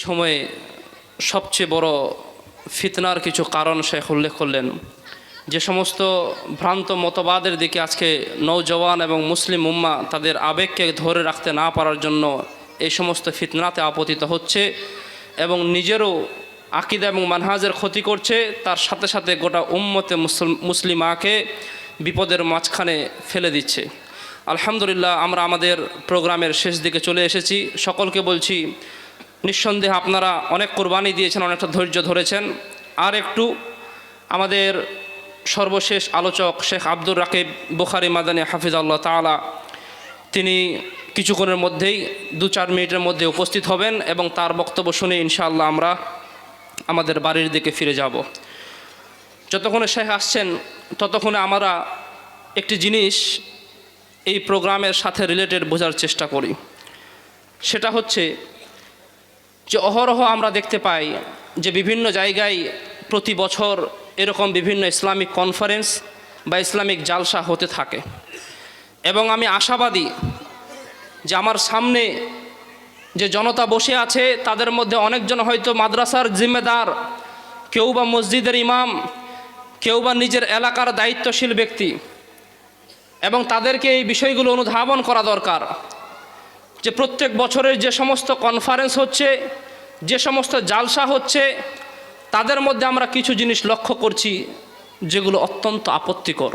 সময়ে সবচেয়ে বড় ফিতনার কিছু কারণ শেখ উল্লেখ করলেন। যে সমস্ত ভ্রান্ত মতবাদের দিকে আজকে নৌজওয়ান এবং মুসলিম উম্মা তাদের আবেগকে ধরে রাখতে না পারার জন্য এই সমস্ত ফিতনাতে আপতিত হচ্ছে এবং নিজেরও আকিদা এবং মানহাজের ক্ষতি করছে, তার সাথে সাথে গোটা উম্মতে মুসল, মুসলিমাকে বিপদের মাঝখানে ফেলে দিচ্ছে। আলহামদুলিল্লাহ আমরা আমাদের প্রোগ্রামের শেষ দিকে চলে এসেছি। সকলকে বলছি নিঃসন্দেহে আপনারা অনেক কোরবানি দিয়েছেন, অনেকটা ধৈর্য ধরেছেন। আর একটু আমাদের সর্বশেষ আলোচক শেখ আব্দুর রাকিব বুখারি মাদানী হাফিজ আল্লাহ তালা তিনি কিছুক্ষণের মধ্যেই দু চার মিনিটের মধ্যে উপস্থিত হবেন এবং তার বক্তব্য শুনে ইনশাআল্লাহ আমরা আমাদের বাড়ির দিকে ফিরে যাব। যতক্ষণে শেখ আসছেন, ততক্ষণে আমরা একটি জিনিস এই প্রোগ্রামের সাথে রিলেটেড বোঝার চেষ্টা করি। সেটা হচ্ছে যে অহরহ আমরা দেখতে পাই যে বিভিন্ন জায়গায় প্রতি বছর এরকম বিভিন্ন ইসলামিক কনফারেন্স বা ইসলামিক জালসা হতে থাকে। এবং আমি আশাবাদী যে আমার সামনে যে জনতা বসে আছে, তাদের মধ্যে অনেকজন হয়তো মাদ্রাসার জিম্মেদার, কেউ বা মসজিদের ইমাম, কেউ বা নিজের এলাকার দায়িত্বশীল ব্যক্তি। এবং তাদেরকে এই বিষয়গুলো অনুধাবন করা দরকার। যে প্রত্যেক বছরের যে সমস্ত কনফারেন্স হচ্ছে, যে সমস্ত জালসা হচ্ছে, তাদের মধ্যে আমরা কিছু জিনিস লক্ষ্য করছি যেগুলো অত্যন্ত আপত্তিকর।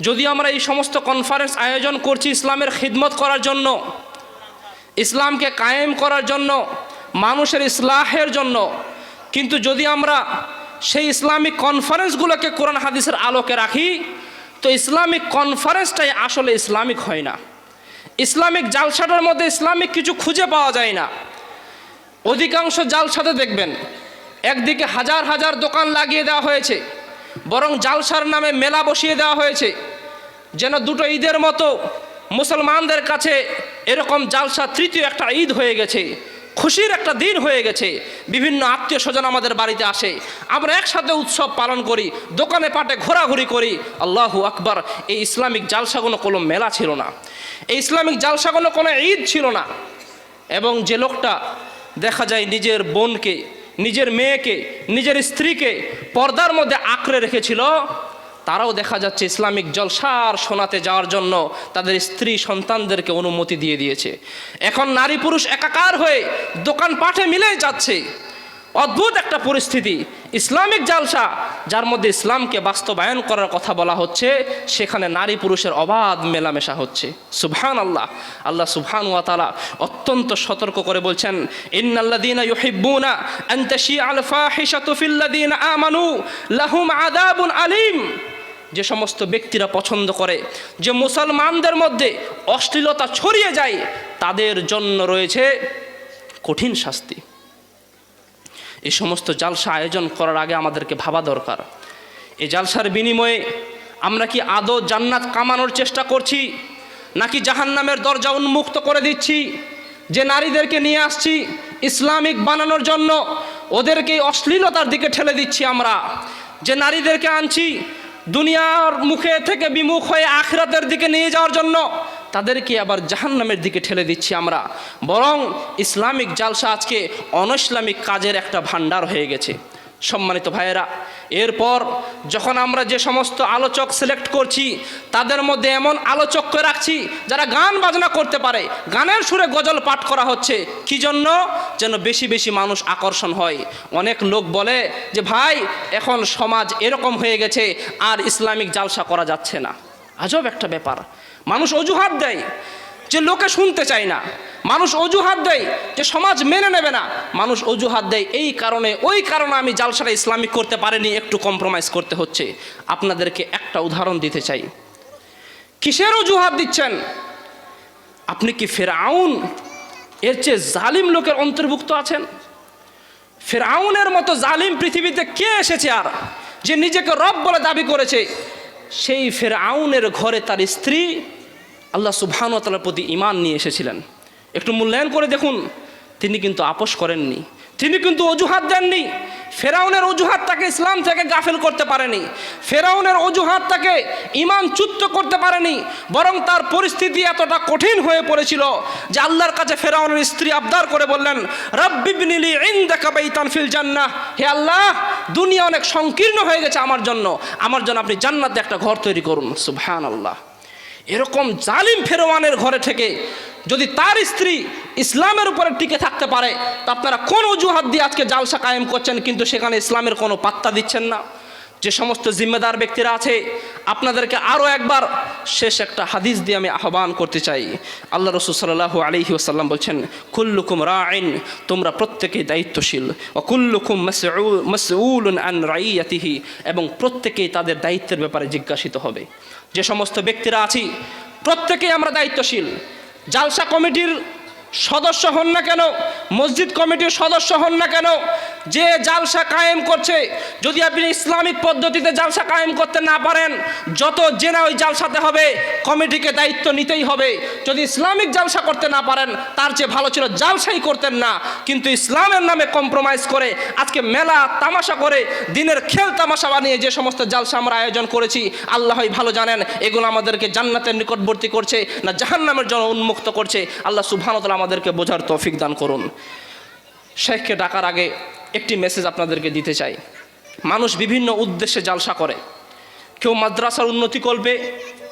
যদি আমরা এই সমস্ত কনফারেন্স আয়োজন করছি ইসলামের খিদমত করার জন্য, ইসলামকে কায়েম করার জন্য, মানুষের ইসলাহের জন্য, কিন্তু যদি আমরা সেই ইসলামিক কনফারেন্সগুলোকে কোরআন হাদিসের আলোকে রাখি, তো ইসলামিক কনফারেন্সটাই আসলে ইসলামিক হয় না। ইসলামিক জালসাটার মধ্যে ইসলামিক কিছু খুঁজে পাওয়া যায় না। অধিকাংশ জালসাতে দেখবেন, একদিকে হাজার হাজার দোকান লাগিয়ে দেওয়া হয়েছে, বরং জালসার নামে মেলা বসিয়ে দেওয়া হয়েছে, যেন দুটো ঈদের মতো মুসলমানদের কাছে এরকম জালসা তৃতীয় একটা ঈদ হয়ে গেছে। খুশির একটা দিন হয়ে গেছে। বিভিন্ন আত্মীয় স্বজন আমাদের বাড়িতে আসে। আমরা একসাথে উৎসব পালন করি, দোকানে পাটে ঘোরাঘুরি করি। আল্লাহু আকবার, এই ইসলামিক জালসাগুলো কোনো মেলা ছিল না। এই ইসলামিক জালসাগুলো কোনো ঈদ ছিল না। এবং যে লোকটা দেখা যায় নিজের বোনকে, নিজের মেয়েকে, নিজের স্ত্রীকে পর্দার মধ্যে আঁকড়ে রেখেছিল তারাও দেখা যাচ্ছে ইসলামিক জলসার শোনাতে যাওয়ার জন্য তাদের স্ত্রী সন্তানদেরকে অনুমতি দিয়ে দিয়েছে। এখন নারী পুরুষ একাকার হয়ে দোকান পাঠে মিলে যাচ্ছে। অদ্ভুত একটা পরিস্থিতি। ইসলামিক জালসা, যার মধ্যে ইসলামকে বাস্তবায়ন করার কথা বলা হচ্ছে, সেখানে নারী পুরুষের অবাধ মেলামেশা হচ্ছে। সুবহান আল্লাহ আল্লাহ সুবহান ওয়া তাআলা অত্যন্ত সতর্ক করে বলছেন, ইন্নাল্লাযীনা ইউহিব্বুনা আন তাশিআ আল ফাহিশাতু ফিল্লাযীনা আমানু লাহুম আযাবুন আলীম। যে সমস্ত ব্যক্তিরা পছন্দ করে, যে মুসলমানদের মধ্যে অশ্লীলতা ছড়িয়ে যায়, তাদের জন্য রয়েছে কঠিন শাস্তি। এই সমস্ত জালসা আয়োজন করার আগে আমাদেরকে ভাবা দরকার। এই জালসার বিনিময়ে আমরা কি আদৌ জান্নাত কামানোর চেষ্টা করছি, নাকি জাহান্নামের দরজা উন্মুক্ত করে দিচ্ছি, যে নারীদেরকে নিয়ে আসছি, ইসলামিক বানানোর জন্য ওদেরকে অশ্লীলতার দিকে ঠেলে দিচ্ছি আমরা, যে নারীদেরকে আনছি দুনিয়ার মুখে থেকে বিমুখ হয়ে আখরাতের দিকে নিয়ে যাওয়ার জন্য তাদেরকে আবার জাহান্নামের দিকে ঠেলে দিচ্ছি আমরা। বরং ইসলামিক জালসা আজকে অনইসলামিক কাজের একটা ভাণ্ডার হয়ে গেছে। সম্মানিত ভাইয়েরা এরপর যখন আমরা যে সমস্ত আলোচক সিলেক্ট করছি, তাদের মধ্যে এমন আলোচককে রাখছি যারা গান বাজনা করতে পারে। গানের সুরে গজল পাঠ করা হচ্ছে। কি জন্য? যেন বেশি বেশি মানুষ আকর্ষণ হয়। অনেক লোক বলে যে, ভাই, এখন সমাজ এরকম হয়ে গেছে, আর ইসলামিক জালসা করা যাচ্ছে না। আজব একটা ব্যাপার। মানুষ অজুহাত দেয়। যে লোকে শুনতে চায় না, মানুষ অজুহাত দেয়, যে সমাজ মেনে নেবে না, মানুষ অজুহাত দেয়, এই কারণে, ওই কারণে আমি জালসাটা ইসলামিক করতে পারিনি, একটু কম্প্রোমাইজ করতে হচ্ছে। আপনাদেরকে একটা উদাহরণ দিতে চাই। কিসের অজুহাত দিচ্ছেন? আপনি কি ফেরাউন? এর চেয়ে জালিম লোকের অন্তর্ভুক্ত আছেন? ফেরাউনের মতো জালিম পৃথিবীতে কে এসেছে আর যে নিজেকে রব বলে দাবি করেছে? সেই ফেরাউনের ঘরে তার স্ত্রী আল্লাহ সুবহানুতালার প্রতি ইমান নিয়ে এসেছিলেন। একটু মূল্যায়ন করে দেখুন, তিনি কিন্তু আপোষ করেননি। তিনি কিন্তু অজুহাত দেননি। ফেরাউনের অজুহাত তাকে ইসলাম থেকে গাফেল করতে পারেনি। ফেরাউনের অজুহাত তাকে ইমান চুত্ত করতে পারেনি। বরং তার পরিস্থিতি এতটা কঠিন হয়ে পড়েছিল যে আল্লাহর কাছে ফেরাউনের স্ত্রী আবদার করে বললেন রব্বিবনিলি ইনদাকা বাইতান ফিল জান্নাহ। হে আল্লাহ, দুনিয়া অনেক সংকীর্ণ হয়ে গেছে আমার জন্য। আমার জন্য আপনি জান্নাতে একটা ঘর তৈরি করুন। সুবহানাল্লাহ। এরকম জালিম ফেরোয়ানের ঘরে থেকে যদি তার স্ত্রী ইসলামের উপরে টিকে থাকতে পারে, তা আপনারা কোন অজুহাত দিয়ে আজকে জালসা কায়েম করছেন কিন্তু সেখানে ইসলামের কোনো পাত্তা দিচ্ছেন না? যে সমস্ত জিম্মেদার ব্যক্তিরা আছে, আপনাদেরকে আরও একবার শেষ একটা হাদিস দিয়ে আমি আহ্বান করতে চাই। আল্লাহ রসুল সাল্লাহ আলহি আসাল্লাম বলছেন, কুল্লুকুম রাইন তোমরা প্রত্যেকেই দায়িত্বশীল। ও কুল্লুকুম মসউল আন রাইয়াতিহি এবং প্রত্যেকেই তাদের দায়িত্বের ব্যাপারে জিজ্ঞাসিত হবে। যে সমস্ত ব্যক্তিরা আছি প্রত্যেকেই আমরা দায়িত্বশীল। জালসা কমিটির সদস্য হন না কেন মসজিদ কমিটির সদস্য হন না কেন? যে জালসা কায়েম করছে, যদি আপনি ইসলামিক পদ্ধতিতে জালসা কায়েম করতে না পারেন, যত জেনা ওই জালসাতে হবে, কমিটিকে দায়িত্ব নিতেই হবে। যদি ইসলামিক জালসা করতে না পারেন, তার চেয়ে ভালো ছিল জালসাই করতেন না। কিন্তু ইসলামের নামে কম্প্রোমাইজ করে, আজকে মেলা তামাশা করে, দিনের খেল তামাশা বানিয়ে যে সমস্ত জালসা আমরা আয়োজন করেছি, আল্লাহই ভালো জানেন, এগুলো আমাদেরকে জান্নাতের নিকটবর্তী করছে না জাহান্নামের জন্য উন্মুক্ত করছে। আল্লাহ সুবহানতাল আমাদেরকে বোঝার তৌফিক দান করুন। শেখকে ডাকার আগে একটি মেসেজ আপনাদেরকে দিতে চাই। মানুষ বিভিন্ন উদ্দেশ্যে জালসা করে। কেউ মাদ্রাসার উন্নতি করবে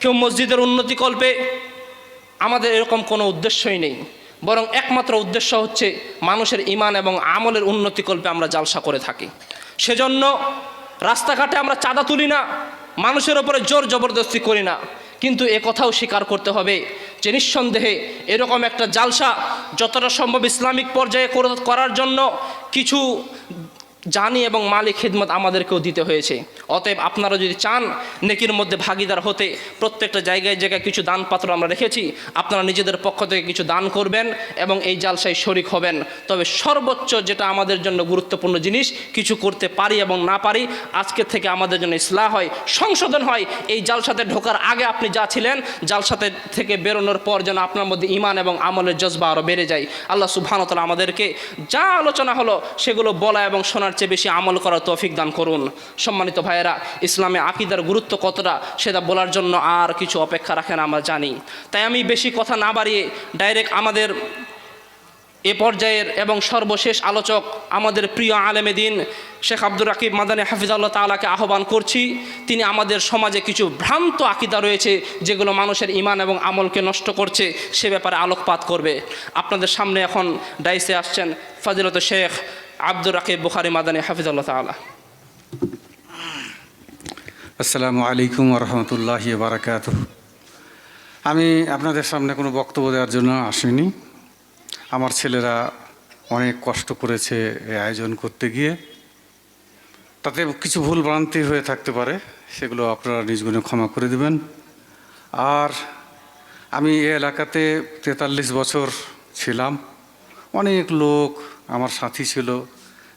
কেউ মসজিদের উন্নতি করবে আমাদের এরকম কোনো উদ্দেশ্যই নেই। বরং একমাত্র উদ্দেশ্য হচ্ছে মানুষের ইমান এবং আমলের উন্নতি কল্পে আমরা জালসা করে থাকি। সেজন্য রাস্তাঘাটে আমরা চাঁদা তুলি না, মানুষের ওপরে জোর জবরদস্তি করি না। কিন্তু এ কথাও স্বীকার করতে হবে যে নিঃসন্দেহে এরকম একটা জালসা যতটা সম্ভব ইসলামিক পর্যায়ে কর- করার জন্য কিছু জানি এবং মালিক খিদমত আমাদেরকেও দিতে হয়েছে। অতএব আপনারা যদি চান নেকির মধ্যে ভাগিদার হতে, প্রত্যেকটা জায়গায় জায়গায় কিছু দানপাত্র আমরা রেখেছি, আপনারা নিজেদের পক্ষ থেকে কিছু দান করবেন এবং এই জালসায় শরিক হবেন। তবে সর্বোচ্চ যেটা আমাদের জন্য গুরুত্বপূর্ণ জিনিস, কিছু করতে পারি এবং না পারি, আজকে থেকে আমাদের জন্য ইসলাহ হয়, সংশোধন হয়। এই জালসাতে ঢোকার আগে আপনি যা ছিলেন, জালসাতে থেকে বেরোনোর পর যেন আপনার মধ্যে ইমান এবং আমলের জজবা আরও বেড়ে যায়। আল্লাহ সুবহানতলা আমাদেরকে যা আলোচনা হলো, সেগুলো বলা এবং শোনার চেয়ে বেশি আমল করার তৌফিক দান করুন। সম্মানিত ভাইয়েরা, ইসলামে আকিদার গুরুত্ব কতটা, সেটা বলার জন্য আর কিছু অপেক্ষা রাখেন আমরা জানি। তাই আমি বেশি কথা না বাড়িয়ে ডাইরেক্ট আমাদের এ পর্যায়ের এবং সর্বশেষ আলোচক আমাদের প্রিয় আলেমে দিন, শেখ আব্দুর রাকিব মাদানী হাফিজাল্লাহ তালাকে আহ্বান করছি। তিনি আমাদের সমাজে কিছু ভ্রান্ত আকিদা রয়েছে, যেগুলো মানুষের ইমান এবং আমলকে নষ্ট করছে, সে ব্যাপারে আলোকপাত করবে। আপনাদের সামনে এখন ডাইসে আসছেন ফাজিলত শেখ আব্দুর রাকিব বুখারি মাদানী হাফিজাল্লাহ তালা আসসালামু আলাইকুম রহমতুল্লাহি বারাকাত আমি আপনাদের সামনে কোনো বক্তব্য দেওয়ার জন্য আসিনি। আমার ছেলেরা অনেক কষ্ট করেছে এই আয়োজন করতে গিয়ে। তাতে কিছু ভুল ভ্রান্তি হয়ে থাকতে পারে, সেগুলো আপনারা নিজ গুণে ক্ষমা করে দিবেন। আর আমি এ এলাকাতে তেতাল্লিশ বছর ছিলাম। অনেক লোক আমার সাথী ছিল,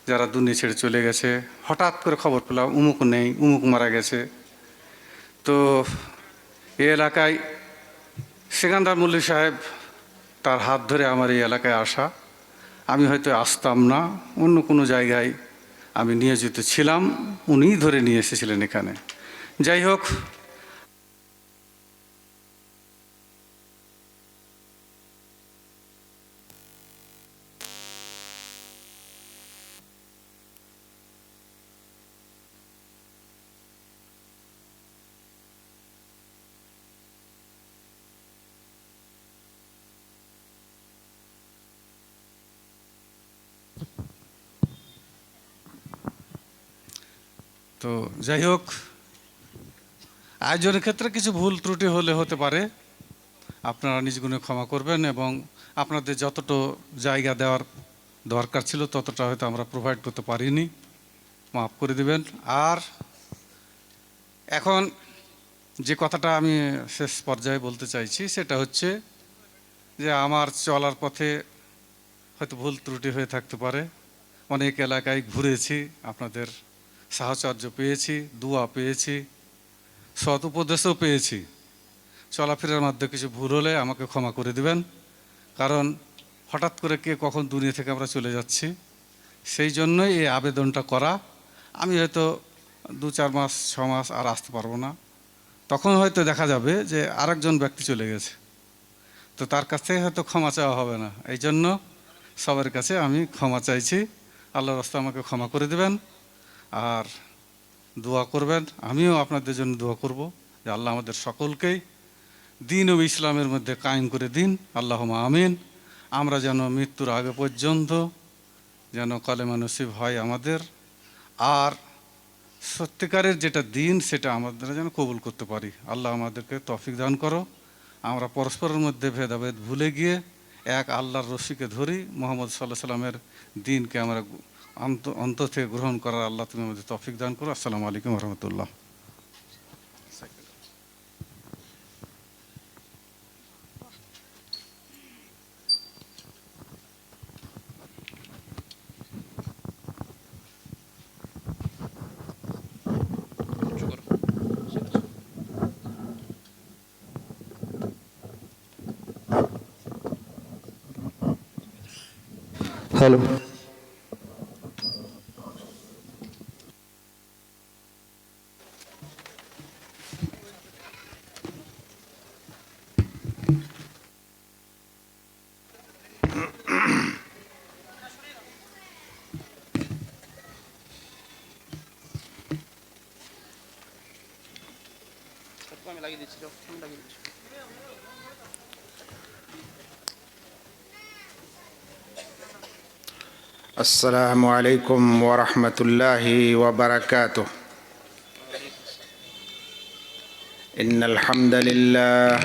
যারা দুনিয়া ছেড়ে চলে গেছে। হঠাৎ করে খবর পেলাম, উমুক নেই, উমুক মারা গেছে। তো এ এলাকায় সেকান্দার মল্লিক সাহেব তার হাত ধরে আমার এই এলাকায় আসা। আমি হয়তো আসতাম না, অন্য কোনো জায়গায় আমি নিয়োজিত ছিলাম, উনিই ধরে নিয়ে এসেছিলেন এখানে। যাই হোক তো যাই হোক, আয়োজনের ক্ষেত্রে কিছু ভুল ত্রুটি হলে হতে পারে। আপনারা নিজ গুণে ক্ষমা করবেন এবং আপনাদের যতটা জায়গা দেওয়ার দরকার ছিল ততটা হয়তো আমরা প্রোভাইড করতে পারিনি। মাফ করে দিবেন। আর এখন যে কথাটা আমি শেষ পর্যায়ে বলতে চাইছি, সেটা হচ্ছে যে আমার চলার পথে হয়তো ভুল ত্রুটি হয়ে থাকতে পারে। অনেক এলাকায় ঘুরেছি আপনাদের সাহচর্য পেয়েছি, দুয়া পেয়েছি, সৎ উপদেশও পেয়েছি। চলাফেরার মাধ্যমে কিছু ভুল হলে আমাকে ক্ষমা করে দিবেন। কারণ হঠাৎ করে কে কখন দুনিয়া থেকে আমরা চলে যাচ্ছি, সেই জন্যই এই আবেদনটা করা। আমি হয়তো দু চার মাস, ছ মাস আর আসতে পারব না। তখন হয়তো দেখা যাবে যে আরেকজন ব্যক্তি চলে গেছে। তো তার কাছ থেকে হয়তো ক্ষমা চাওয়া হবে না। এই জন্য সবার কাছে আমি ক্ষমা চাইছি। আল্লাহ রাস্তা আমাকে ক্ষমা করে দেবেন। আর দোয়া করবেন, আমিও আপনাদের জন্য দোয়া করব, যে আল্লাহ আমাদের সকলকেই দিন ও ইসলামের মধ্যে কায়েম করে দিন। আল্লাহ আমিন। আমরা যেন মৃত্যুর আগে পর্যন্ত যেন কলেমা নসিব হয় আমাদের, আর সত্যিকারের যেটা দিন, সেটা আমাদের যেন কবুল করতে পারি। আল্লাহ আমাদেরকে তফিক দান করো। আমরা পরস্পরের মধ্যে ভেদাভেদ ভুলে গিয়ে এক আল্লাহর রশিকে ধরি। মোহাম্মদ সাল্লাহ সাল্লামের দিনকে আমরা অন্ত থেকে গ্রহণ করার আল্লাহ তুমি আমাদের তফিক দান করো। আসসালামু আলাইকুম রহমতুল্লাহ। হ্যালো আমি লাগিয়ে দিচ্ছি যাও, আমি লাগিয়ে দিচ্ছি السلام عليكم ورحمة الله وبركاته إن الحمد لله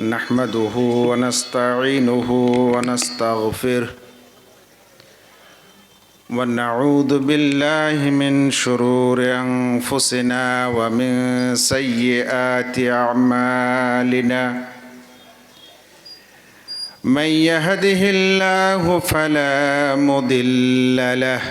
نحمده ونستعينه ونستغفره ونعوذ بالله من شرور أنفسنا ومن سيئات أعمالنا. من يهده الله فلا مضل له